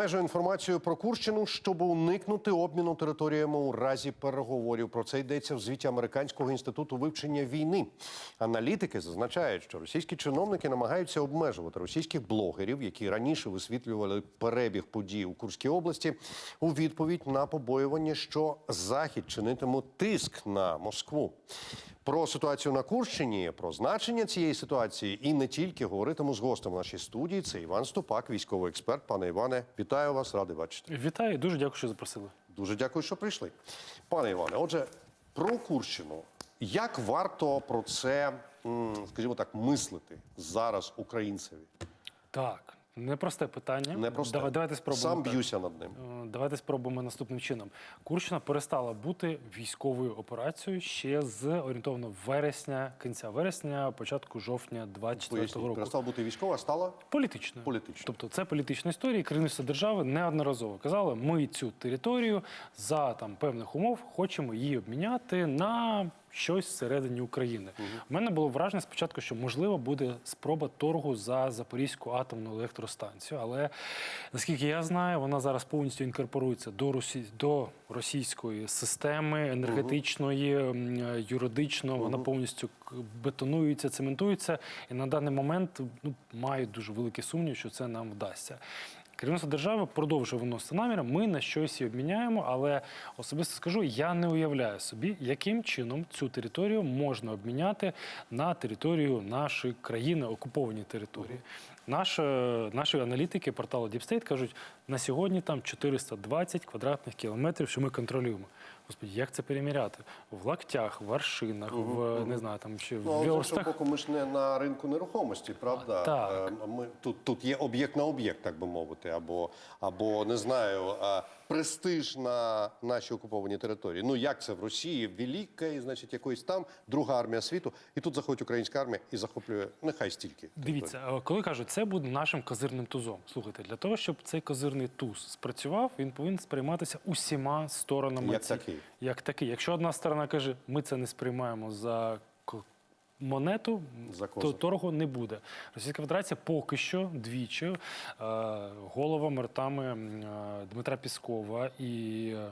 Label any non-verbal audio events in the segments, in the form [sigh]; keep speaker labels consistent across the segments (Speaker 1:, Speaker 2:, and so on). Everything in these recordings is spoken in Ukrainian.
Speaker 1: Обмежує інформацію про Курщину, щоб уникнути обміну територіями у разі переговорів. Про це йдеться в звіті Американського інституту вивчення війни. Аналітики зазначають, що російські чиновники намагаються обмежувати російських блогерів, які раніше висвітлювали перебіг подій у Курській області, у відповідь на побоювання, що Захід чинитиме тиск на Москву. Про ситуацію на Курщині, про значення цієї ситуації і не тільки говоритиму з гостем в нашій студії. Це Іван Ступак, військовий експерт. Пане Іване, вітаю вас, радий бачити.
Speaker 2: Вітаю, дуже дякую, що запросили.
Speaker 1: Дуже дякую, що прийшли. Пане Іване, отже, про Курщину. Як варто про це, скажімо так, мислити зараз українцеві?
Speaker 2: Так, непросте питання.
Speaker 1: Непросте.
Speaker 2: Давай- Давайте спробуємо.
Speaker 1: Сам б'юся над ним.
Speaker 2: Е, Давайте спробуємо наступним чином. Курщина перестала бути військовою операцією ще з орієнтовно вересня, кінця вересня, початку жовтня 24
Speaker 1: Поясніть,
Speaker 2: року.
Speaker 1: перестала бути військова, а стала
Speaker 2: Політичною.
Speaker 1: Політичною.
Speaker 2: Тобто це політична історія. Керівництво держави неодноразово казало, ми цю територію за там певних умов хочемо її обміняти на щось всередині України. У мене було враження спочатку, що можливо буде спроба торгу за Запорізьку атомну електростанцію, але наскільки я знаю, вона зараз повністю інкорпорується до Росі... до російської системи енергетичної, е, юридично. Вона повністю бетонується, цементується. І на даний момент ну, маю дуже великий сумнів, що це нам вдасться. Керівництво держави продовжує виносити наміри. Ми на щось її обміняємо, але особисто скажу, я не уявляю собі, яким чином цю територію можна обміняти на територію нашої країни, окуповані території. Наш, е, наші аналітики порталу Deep State кажуть, на сьогодні там 420 квадратних кілометрів, що ми контролюємо. Господи, як це переміряти? В лактях, в аршинах, в не знаю, там
Speaker 1: Ну,
Speaker 2: в
Speaker 1: але з іншого
Speaker 2: верстах.
Speaker 1: боку, ми ж не на ринку нерухомості, правда?
Speaker 2: Так.
Speaker 1: Е, Ми, тут, тут є об'єкт на об'єкт, так би мовити, або, або не знаю, а, престиж на нашій окупованій території. Ну як це в Росії? Велика, значить, якоїсь там друга армія світу, і тут заходить українська армія і захоплює нехай стільки.
Speaker 2: Дивіться, е, коли кажуть, це буде нашим козирним тузом. Слухайте, для того, щоб цей козирний туз спрацював, він повинен сприйматися усіма сторонами.
Speaker 1: Як
Speaker 2: ці-
Speaker 1: такий.
Speaker 2: Як такий. Якщо одна сторона каже, ми це не сприймаємо за монету,
Speaker 1: За
Speaker 2: то торгу не буде. Російська Федерація поки що двічі е, головами ртами е, Дмитра Піскова і. е,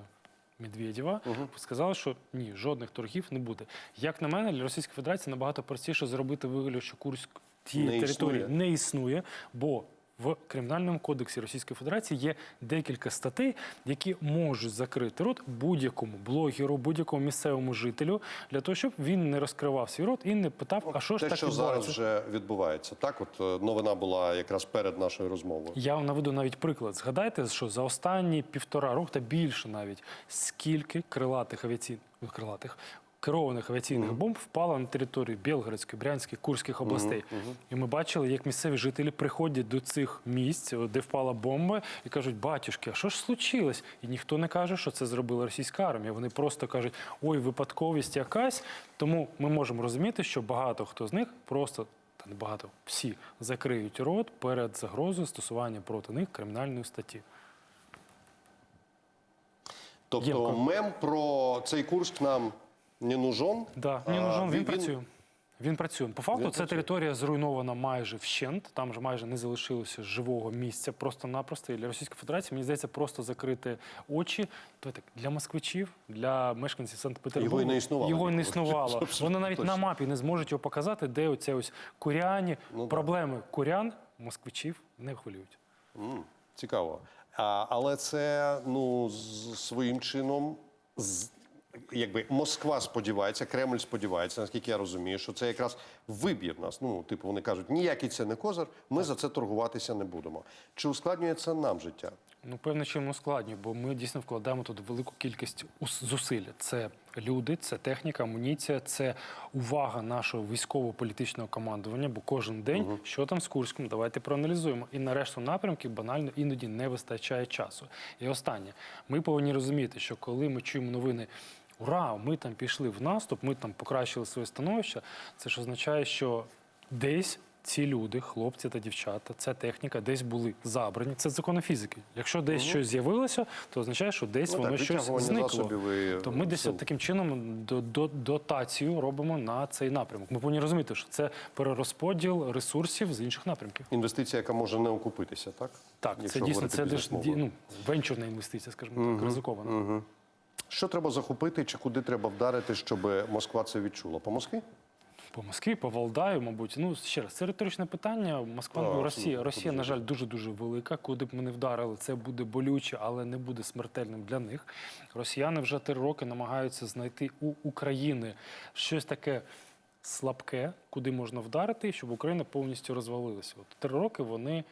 Speaker 2: Медведєва сказали, що ні, жодних торгів не буде. Як на мене, для Російської Федерації набагато простіше зробити вигляд, що Курськ тієї території
Speaker 1: існує.
Speaker 2: не існує, бо в кримінальному кодексі Російської Федерації є декілька статей, які можуть закрити рот будь-якому блогеру, будь-якому місцевому жителю для того, щоб він не розкривав свій рот і не питав, а що ж
Speaker 1: Те,
Speaker 2: так
Speaker 1: що
Speaker 2: відбувається.
Speaker 1: зараз вже відбувається, так от е, новина була якраз перед нашою розмовою.
Speaker 2: Я вам наведу навіть приклад. Згадайте, що за останні півтора року та більше навіть скільки крилатих авіаційних крилатих. Керованих авіаційних бомб впало на територію Білгородської, Брянської, Курських областей. І ми бачили, як місцеві жителі приходять до цих місць, де впала бомба, і кажуть: батюшки, а що ж случилось? І ніхто не каже, що це зробила російська армія. Вони просто кажуть, ой, випадковість якась. Тому ми можемо розуміти, що багато хто з них просто та не багато, всі закриють рот перед загрозою стосування проти них кримінальної статті.
Speaker 1: Тобто
Speaker 2: Євко.
Speaker 1: мем про цей Курск нам не нужен.
Speaker 2: Да,
Speaker 1: А,
Speaker 2: ні, ну,
Speaker 1: він-
Speaker 2: працює. Він працює. По факту,
Speaker 1: Він
Speaker 2: ця
Speaker 1: працює.
Speaker 2: територія зруйнована майже вщент. Там же майже не залишилося живого місця просто-напросто. І для Російської Федерації, мені здається, просто закрити очі. То так, для москвичів, для мешканців Санкт-Петербургу.
Speaker 1: Його і не існувало
Speaker 2: Його не існувало. [laughs] Вони навіть на мапі не зможуть його показати, де оце ось куряні.
Speaker 1: Ну, да.
Speaker 2: Проблеми курян, москвичів не хвилюють.
Speaker 1: М, Цікаво. А, але це ну з своїм чином. З, якби Москва сподівається, Кремль сподівається, наскільки я розумію, що це якраз виб'є в нас. Ну, типу, вони кажуть, ніякий це не козир, ми за це торгуватися не будемо. Чи ускладнює це нам життя?
Speaker 2: Ну, певно, чим ускладнює, бо ми дійсно вкладаємо тут велику кількість зусиль. Це люди, це техніка, амуніція, це увага нашого військово-політичного командування. Бо кожен день, що там з Курськом, давайте проаналізуємо. І на решту напрямків банально іноді не вистачає часу. І останнє, ми повинні розуміти, що коли ми чуємо новини. Ура, ми там пішли в наступ, ми там покращили своє становище. Це ж означає, що десь ці люди, хлопці та дівчата, ця техніка десь були забрані. Це закони фізики. Якщо десь щось з'явилося, то означає, що десь
Speaker 1: Ну,
Speaker 2: воно
Speaker 1: так,
Speaker 2: щось зникло. То ми десь таким чином до, до, дотацію робимо на цей напрямок. Ми повинні розуміти, що це перерозподіл ресурсів з інших напрямків.
Speaker 1: Інвестиція, яка може не окупитися, так?
Speaker 2: Так,
Speaker 1: Якщо
Speaker 2: це дійсно це ну, венчурна інвестиція, скажімо так, ризикована.
Speaker 1: Що треба захопити чи куди треба вдарити, щоб Москва це відчула? По Москві?
Speaker 2: По Москві, по Валдаю, мабуть. Ну ще раз, це риторичне питання. Москва, ну, Росія, Росія, на жаль, дуже дуже велика. Куди б ми не вдарили, це буде болюче, але не буде смертельним для них. Росіяни вже три роки намагаються знайти у України щось таке слабке, куди можна вдарити, щоб Україна повністю розвалилася. От три роки вони.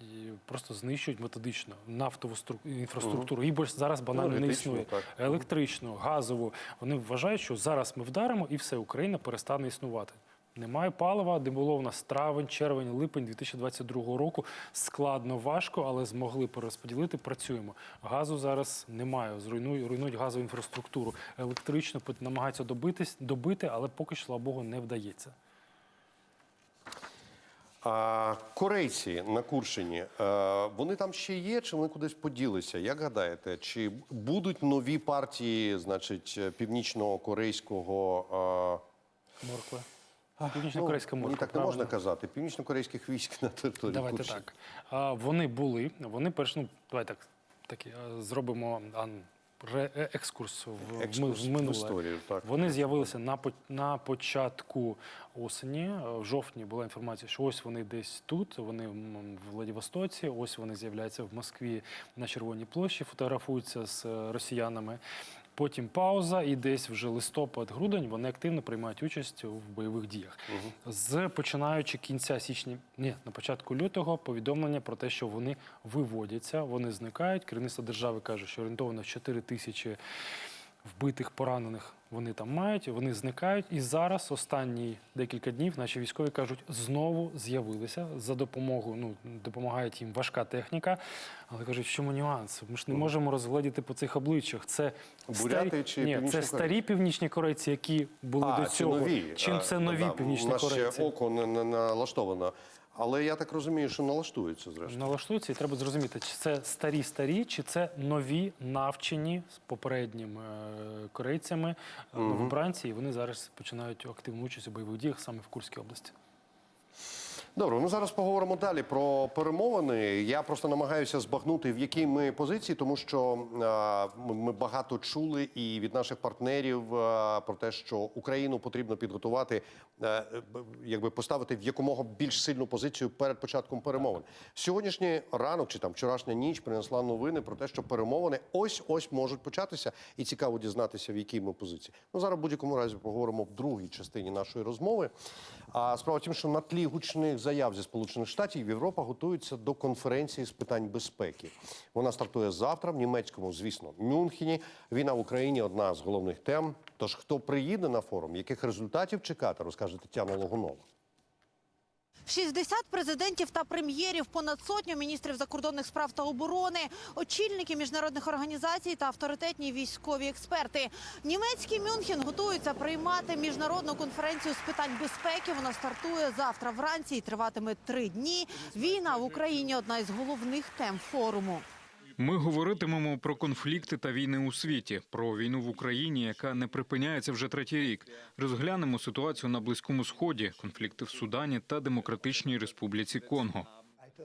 Speaker 2: І Просто знищують методично нафтову стру- інфраструктуру. Її більш зараз банально не існує.
Speaker 1: так.
Speaker 2: Електричну, газову. Вони вважають, що зараз ми вдаримо і все, Україна перестане існувати. Немає палива, де було в нас травень, червень, липень 2022 року. Складно, важко, але змогли перерозподілити. Працюємо. Газу зараз немає. Зруйнують, руйнують газову інфраструктуру. Електрично намагаються добитись, добити, але поки що, слава Богу, не вдається.
Speaker 1: А корейці на Курщині, е, вони там ще є, чи вони кудись поділися? Як гадаєте, чи будуть нові партії, значить, північно-корейського е,
Speaker 2: Морква. Північно-корейська
Speaker 1: ну,
Speaker 2: морква.
Speaker 1: Так не можна казати. Північно-корейських військ на території
Speaker 2: Давайте
Speaker 1: Курщини.
Speaker 2: так. Вони були. Вони перш, ну, давай так, зробимо ре, е, екскурс в,
Speaker 1: Екскурс
Speaker 2: в
Speaker 1: в
Speaker 2: минуле.
Speaker 1: історію, так.
Speaker 2: Вони з'явилися на, на початку осені. Е, В жовтні була інформація, що ось вони десь тут, вони в Владивостоці, ось вони з'являються в Москві на Червоній площі, фотографуються з е, росіянами. Потім пауза, і десь вже листопад-грудень вони активно приймають участь в бойових діях. З починаючи кінця січня, ні, на початку лютого, повідомлення про те, що вони виводяться, вони зникають. Керівництво держави каже, що орієнтовно 4 тисячі вбитих, поранених вони там мають, вони зникають. І зараз, останні декілька днів, наші військові кажуть, знову з'явилися за допомогою. Ну допомагає їм важка техніка. Але кажуть, в чому нюанс? Ми ж не можемо розгледіти по цих обличчях. Це
Speaker 1: Буряти
Speaker 2: старі,
Speaker 1: чи
Speaker 2: ні, це старі північні корейці, які були до
Speaker 1: це
Speaker 2: цього.
Speaker 1: нові.
Speaker 2: Чим це
Speaker 1: ну,
Speaker 2: нові
Speaker 1: да,
Speaker 2: північні
Speaker 1: нас ще око не, не налаштовано. Але я так розумію, що налаштується зрештою.
Speaker 2: Налаштуються, і треба зрозуміти, чи це старі старі, чи це нові навчені з попередніми е, корейцями в новобранці, і вони зараз починають активну участь у бойових діях саме в Курській області.
Speaker 1: Добре, ну зараз поговоримо далі про перемовини. Я просто намагаюся збагнути, в якій ми позиції, тому що е, ми- багато чули і від наших партнерів е, про те, що Україну потрібно підготувати, е, якби поставити в якомога більш сильну позицію перед початком перемовин. Сьогоднішній ранок чи там вчорашня ніч принесла новини про те, що перемовини ось ось можуть початися, і цікаво дізнатися, в якій ми позиції. Ну зараз в будь-якому разі поговоримо в другій частині нашої розмови. А справа в тім, що на тлі гучних заяв зі сполучених штатів Європа готується до конференції з питань безпеки. Вона стартує завтра в німецькому, звісно, Мюнхені. Війна в Україні одна з головних тем. Тож хто приїде на форум, яких результатів чекати, розкаже Тетяна Логунова.
Speaker 3: 60 президентів та прем'єрів, понад сотню міністрів закордонних справ та оборони, очільники міжнародних організацій та авторитетні військові експерти. Німецький Мюнхен готується приймати міжнародну конференцію з питань безпеки. Вона стартує завтра вранці і триватиме три дні. Війна в Україні одна із головних тем форуму.
Speaker 4: Ми говоритимемо про конфлікти та війни у світі, про війну в Україні, яка не припиняється вже третій рік. Розглянемо ситуацію на близькому сході, конфлікти в Судані та Демократичній Республіці Конго.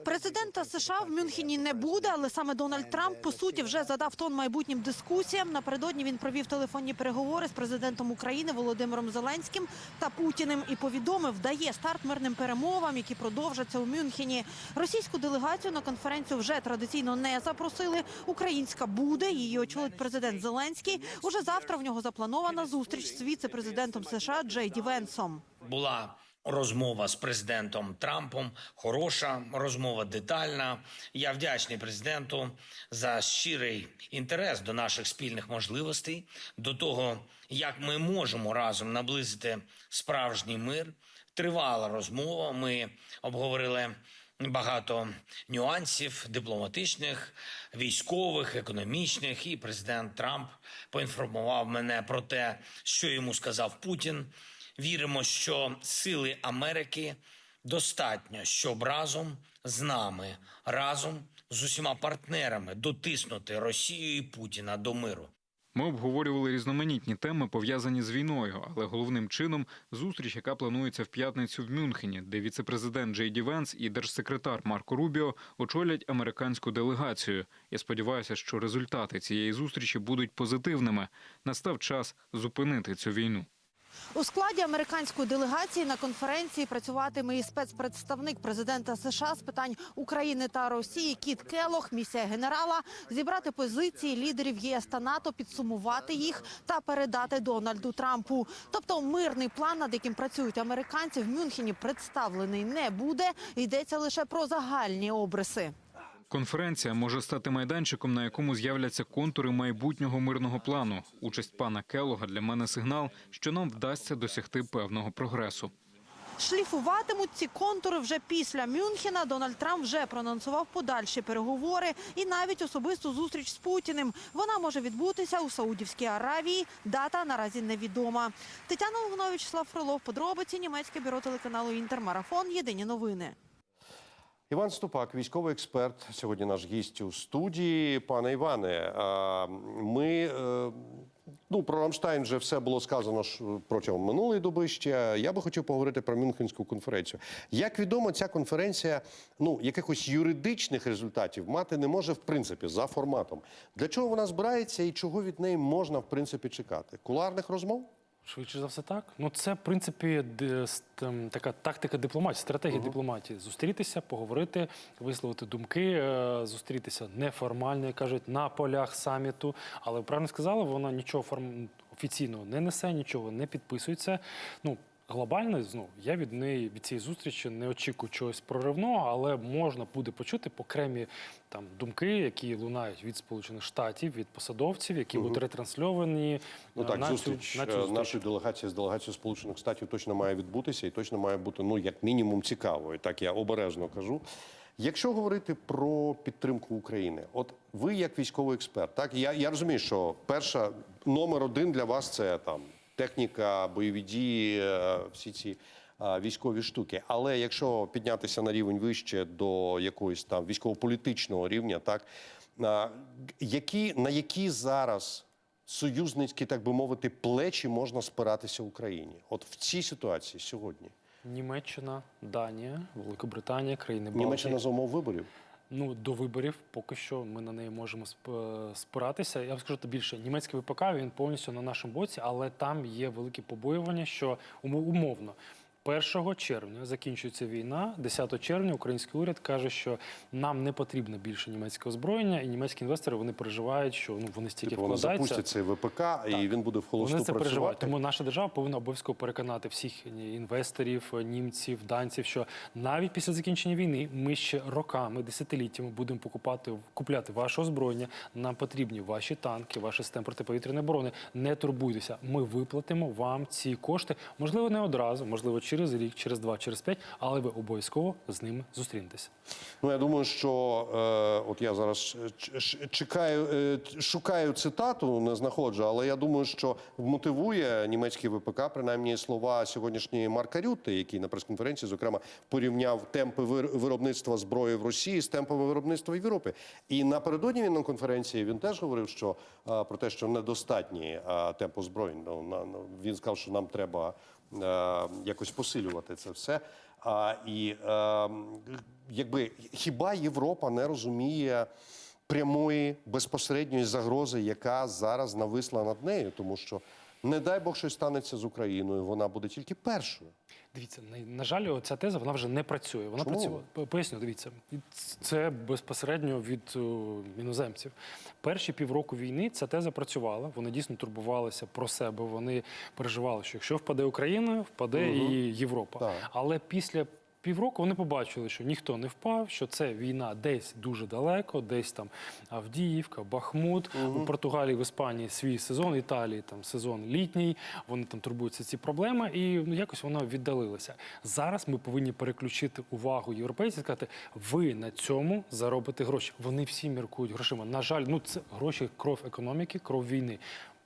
Speaker 3: Президента США в Мюнхені не буде, але саме Дональд Трамп по суті вже задав тон майбутнім дискусіям. Напередодні він провів телефонні переговори з президентом України Володимиром Зеленським та Путіним і повідомив, дає старт мирним перемовам, які продовжаться у Мюнхені. Російську делегацію на конференцію вже традиційно не запросили. Українська буде. Її очолить президент Зеленський. Уже завтра в нього запланована зустріч з віце-президентом США Джей Ді Венсом.
Speaker 5: була розмова з президентом Трампом. Хороша розмова, детальна. Я вдячний президенту за щирий інтерес до наших спільних можливостей, до того, як ми можемо разом наблизити справжній мир. Тривала розмова. Ми обговорили. Багато нюансів дипломатичних, військових, економічних, і президент Трамп поінформував мене про те, що йому сказав Путін. Віримо, що сили Америки достатньо, щоб разом з нами, разом з усіма партнерами дотиснути Росію і Путіна до миру.
Speaker 4: Ми обговорювали різноманітні теми, пов'язані з війною, але головним чином зустріч, яка планується в п'ятницю в Мюнхені, де віце-президент Джей Ді Венс і держсекретар Марко Рубіо очолять американську делегацію. Я сподіваюся, що результати цієї зустрічі будуть позитивними. Настав час зупинити цю війну.
Speaker 3: У складі американської делегації на конференції працюватиме і спецпредставник президента США з питань України та Росії Кіт Келох. Місія генерала зібрати позиції лідерів ЄС та НАТО, підсумувати їх та передати Дональду Трампу. Тобто, мирний план, над яким працюють американці, в Мюнхені представлений не буде. Йдеться лише про загальні обриси.
Speaker 4: Конференція може стати майданчиком, на якому з'являться контури майбутнього мирного плану. Участь пана Келога для мене сигнал, що нам вдасться досягти певного прогресу.
Speaker 3: Шліфуватимуть ці контури вже після Мюнхена. Дональд Трамп вже проанонсував подальші переговори і навіть особисту зустріч з Путіним. Вона може відбутися у Саудівській Аравії. Дата наразі невідома. Тетяна Лугнович, Слав Фролов, подробиці німецьке бюро телеканалу Інтермарафон. Єдині новини.
Speaker 1: Іван Ступак, військовий експерт, сьогодні наш гість у студії. Пане Іване, ми е, ну про Рамштайн вже все було сказано протягом минулої доби. Ще я би хотів поговорити про Мюнхенську конференцію. Як відомо, ця конференція ну якихось юридичних результатів мати не може в принципі за форматом. Для чого вона збирається і чого від неї можна в принципі чекати? Куларних розмов?
Speaker 2: Швидше за все так. Ну це в принципі там, така тактика дипломатії, стратегія дипломатії. Зустрітися, поговорити, висловити думки, е, зустрітися неформально, як кажуть, на полях саміту. Але ви правильно сказали, вона нічого форм... офіційного не несе, нічого не підписується. Ну глобально, ну я від неї від цієї зустрічі не очікую чогось проривного, але можна буде почути окремі там думки, які лунають від Сполучених Штатів, від посадовців, які будуть ретрансльовані
Speaker 1: Ну
Speaker 2: е,
Speaker 1: так,
Speaker 2: на цю-
Speaker 1: зустріч
Speaker 2: на цю
Speaker 1: е,
Speaker 2: зустріч.
Speaker 1: нашої делегації з делегацією Сполучених Штатів точно має відбутися і точно має бути ну як мінімум цікавою. Так я обережно кажу. Якщо говорити про підтримку України, от ви як військовий експерт, так я, я розумію, що перша номер один для вас це там техніка, бойові дії, е, всі ці е, військові штуки. Але якщо піднятися на рівень вище до якогось там військово-політичного рівня, так які на які зараз союзницькі, так би мовити, плечі можна спиратися Україні? От в цій ситуації сьогодні
Speaker 2: Німеччина, Данія, Великобританія, країни Балтії.
Speaker 1: Німеччина за умов виборів.
Speaker 2: Ну до виборів поки що ми на неї можемо спиратися. Я вам скажу то більше. Німецький ВПК він повністю на нашому боці, але там є великі побоювання, що умо- умовно. 1 червня закінчується війна. 10 червня український уряд каже, що нам не потрібно більше німецького озброєння, і німецькі інвестори вони переживають, що ну вони стільки
Speaker 1: Типу, вони
Speaker 2: вкладаються.
Speaker 1: запустять цей ВПК, і він буде в холосту
Speaker 2: Вони це переживають. Тому наша держава повинна обов'язково переконати всіх інвесторів, німців, данців, що навіть після закінчення війни ми ще роками, десятиліттями будемо покупати купляти ваше озброєння. Нам потрібні ваші танки, ваш систем протиповітряної оборони. Не турбуйтеся. Ми виплатимо вам ці кошти. Можливо, не одразу, можливо, через рік, через два, через п'ять, але ви обов'язково з ними зустрінетеся.
Speaker 1: Ну я думаю, що е, от я зараз чекаю, е, шукаю цитату, не знаходжу, але я думаю, що мотивує німецький ВПК, принаймні слова сьогоднішньої Марка Рютте, який на прес-конференції, зокрема, порівняв темпи вир- виробництва зброї в Росії з темпами виробництва в Європі. І напередодні він на конференції він теж говорив, що е, про те, що недостатні е, темпи озброєнь. Ну, на- він сказав, що нам треба якось посилювати це все. А, і е, якби хіба Європа не розуміє прямої безпосередньої загрози, яка зараз нависла над нею, тому що не дай Бог щось станеться з Україною, вона буде тільки першою.
Speaker 2: Дивіться, на, на жаль, ця теза вона вже не працює. Вона
Speaker 1: Чому?
Speaker 2: працює. Поясню, дивіться, це безпосередньо від о, іноземців. Перші півроку війни ця теза працювала. Вони дійсно турбувалися про себе. Вони переживали, що якщо впаде Україна, впаде і Європа.
Speaker 1: Так.
Speaker 2: Але після півроку вони побачили, що ніхто не впав, що це війна десь дуже далеко, десь там Авдіївка, Бахмут. У Португалії, в Іспанії свій сезон, Італії там сезон літній. Вони там турбуються ці проблеми, і ну якось воно віддалилося. Зараз ми повинні переключити увагу європейців сказати, ви на цьому заробите гроші. Вони всі міркують грошима. На жаль, ну це гроші кров економіки, кров війни.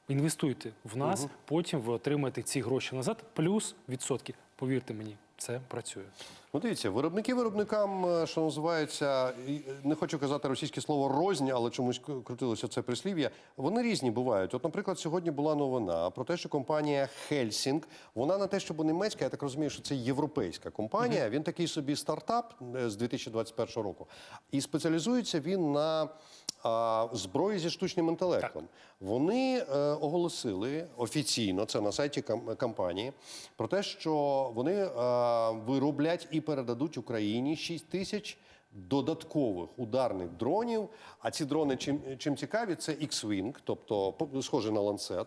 Speaker 2: Інвестуйте в нас, потім ви отримаєте ці гроші назад, плюс відсотки. Повірте мені, це працює.
Speaker 1: Ну, дивіться, виробники виробникам, е, що називається, е, не хочу казати російське слово розня, але чомусь крутилося це прислів'я. Вони різні бувають. От, наприклад, сьогодні була новина про те, що компанія Хельсінг, вона не те, щоб німецька, я так розумію, що це європейська компанія. Він такий собі стартап е, з 2021 року. І спеціалізується він на а, зброї зі штучним інтелектом. Вони е, оголосили офіційно, це на сайті компанії, про те, що вони е, вироблять і передадуть Україні 6 тисяч додаткових ударних дронів. А ці дрони чим, чим цікаві, це X-Wing, тобто схожий на ланцет.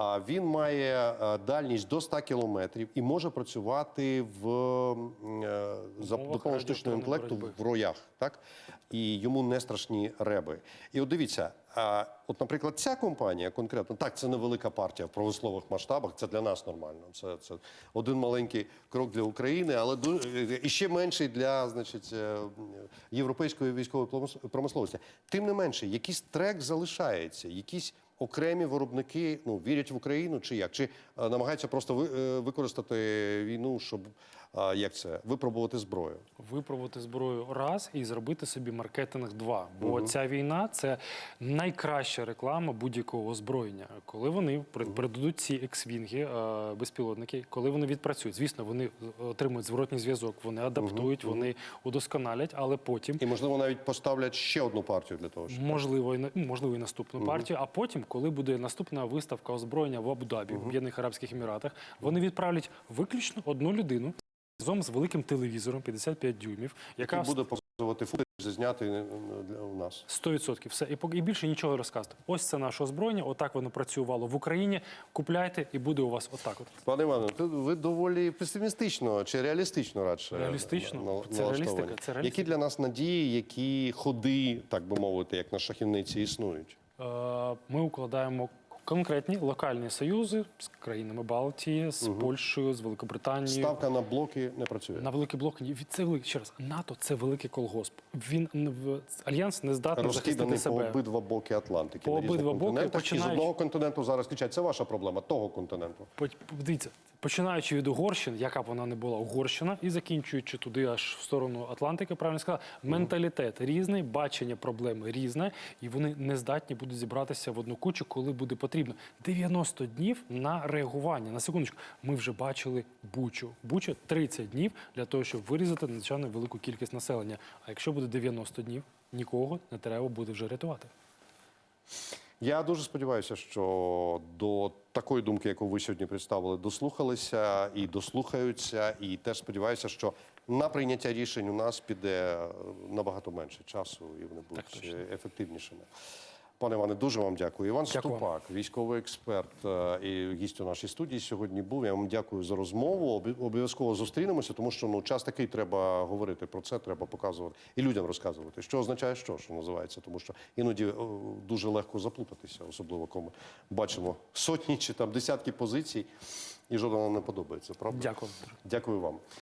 Speaker 1: А Він має е, дальність до 100 кілометрів і може працювати в е, за допомогою штучного інтелекту
Speaker 2: боротьби.
Speaker 1: в роях, так і йому не страшні реби. І от дивіться, от, наприклад, ця компанія конкретно так, це невелика партія в промислових масштабах. Це для нас нормально. Це, це один маленький крок для України, але і ще менший для значить е, європейської військової промис- промисловості. Тим не менше, якийсь трек залишається, якісь. Окремі виробники ну вірять в Україну чи як? Чи е, намагаються просто ви, е, використати війну, щоб е, як це випробувати зброю?
Speaker 2: випробувати зброю раз і зробити собі маркетинг два. Бо ця війна це найкраща реклама будь-якого озброєння. Коли вони передадуть ці ексвінги, е, безпілотники, коли вони відпрацюють, звісно, вони отримують зворотній зв'язок, вони адаптують, вони удосконалять, але потім.
Speaker 1: І можливо навіть поставлять ще одну партію для того, щоб
Speaker 2: Можливо, і на- ну, можливо, і наступну партію. А потім, коли буде наступна виставка озброєння в Абу-Дабі, в Об'єднаних Арабських Еміратах, вони відправлять виключно одну людину разом з великим телевізором 55 дюймів, яка
Speaker 1: який буде показувати футаж, зазнятий е, для у нас.
Speaker 2: 100% все і і більше нічого розказувати. Ось це наше озброєння. Отак воно працювало в Україні. Купляйте, і буде у вас отак. От
Speaker 1: Пане Іване, ви доволі песимістично чи реалістично радше
Speaker 2: Реалістично.
Speaker 1: на- на-
Speaker 2: Це реалістика, це реалістика.
Speaker 1: Які для нас надії, які ходи, так би мовити, як на шахівниці існують?
Speaker 2: Е, ми укладаємо. Конкретні локальні союзи з країнами Балтії, з Польщею, з Великобританією.
Speaker 1: Ставка на блоки не працює.
Speaker 2: На великий блок ні, це великий ще раз. НАТО це великий колгосп. Він в альянс не здатний
Speaker 1: Розкиданий
Speaker 2: захистити
Speaker 1: по
Speaker 2: себе.
Speaker 1: обидва боки Атлантики.
Speaker 2: По обидва боки.
Speaker 1: І з одного континенту зараз кричать, це ваша проблема, того континенту.
Speaker 2: По- Дивіться, починаючи від Угорщини, яка б вона не була Угорщина, і закінчуючи туди аж в сторону Атлантики, правильно сказала, менталітет різний, бачення проблеми різне, і вони не здатні будуть зібратися в одну кучу, коли буде потрібно. 90 днів на реагування. На секундочку, ми вже бачили Бучу. Буча 30 днів для того, щоб вирізати надзвичайно велику кількість населення. А якщо буде 90 днів, нікого не треба буде вже рятувати.
Speaker 1: Я дуже сподіваюся, що до такої думки, яку ви сьогодні представили, дослухалися і дослухаються. І теж сподіваюся, що на прийняття рішень у нас піде е, набагато менше часу, і вони будуть ефективнішими. Пане Іване, дуже вам дякую. Іван
Speaker 2: Дякую.
Speaker 1: Ступак, військовий експерт е, і гість у нашій студії сьогодні був. Я вам дякую за розмову. Обов'язково зустрінемося, тому що ну час такий треба говорити про це, треба показувати і людям розказувати, що означає що, що називається, тому що іноді дуже легко заплутатися, особливо коли ми бачимо сотні чи там десятки позицій, і жодна нам не подобається. Правда?
Speaker 2: Дякую.
Speaker 1: Дякую вам.